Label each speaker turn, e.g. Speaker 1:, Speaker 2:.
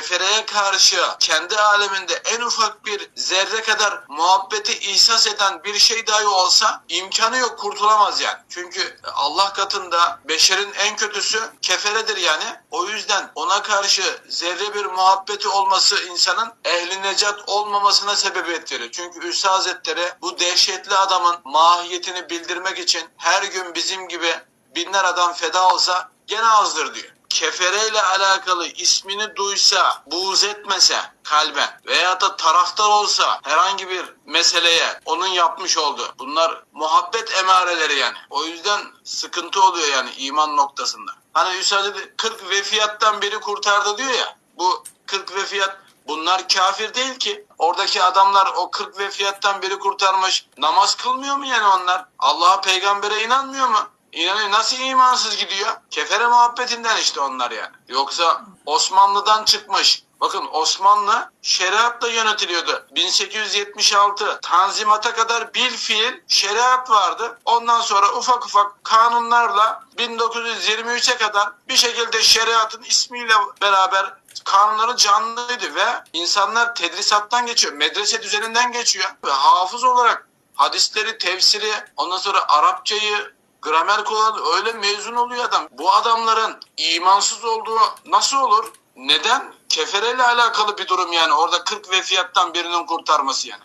Speaker 1: kefereye karşı kendi aleminde en ufak bir zerre kadar muhabbeti ihsas eden bir şey dahi olsa imkanı yok kurtulamaz yani. Çünkü Allah katında beşerin en kötüsü keferedir yani. O yüzden ona karşı zerre bir muhabbeti olması insanın ehli necat olmamasına sebebiyet verir. Çünkü Üstad Hazretleri bu dehşetli adamın mahiyetini bildirmek için her gün bizim gibi binler adam feda olsa gene azdır diyor. Kefereyle alakalı ismini duysa, buğz etmese kalbe veya da taraftar olsa herhangi bir meseleye onun yapmış olduğu. Bunlar muhabbet emareleri yani. O yüzden sıkıntı oluyor yani iman noktasında. Hani dedi 40 vefiyattan biri kurtardı diyor ya. Bu 40 vefiyat Bunlar kafir değil ki. Oradaki adamlar o 40 vefiyattan biri kurtarmış. Namaz kılmıyor mu yani onlar? Allah'a peygambere inanmıyor mu? İnanıyor. Nasıl imansız gidiyor? Kefere muhabbetinden işte onlar yani. Yoksa Osmanlı'dan çıkmış. Bakın Osmanlı şeriatla yönetiliyordu. 1876 Tanzimat'a kadar bil fiil şeriat vardı. Ondan sonra ufak ufak kanunlarla 1923'e kadar bir şekilde şeriatın ismiyle beraber kanunları canlıydı ve insanlar tedrisattan geçiyor. Medrese düzeninden geçiyor. Ve hafız olarak hadisleri, tefsiri, ondan sonra Arapçayı, gramer kullanıyor. Öyle mezun oluyor adam. Bu adamların imansız olduğu nasıl olur? Neden? Kefereyle alakalı bir durum yani. Orada 40 vefiyattan birinin kurtarması yani.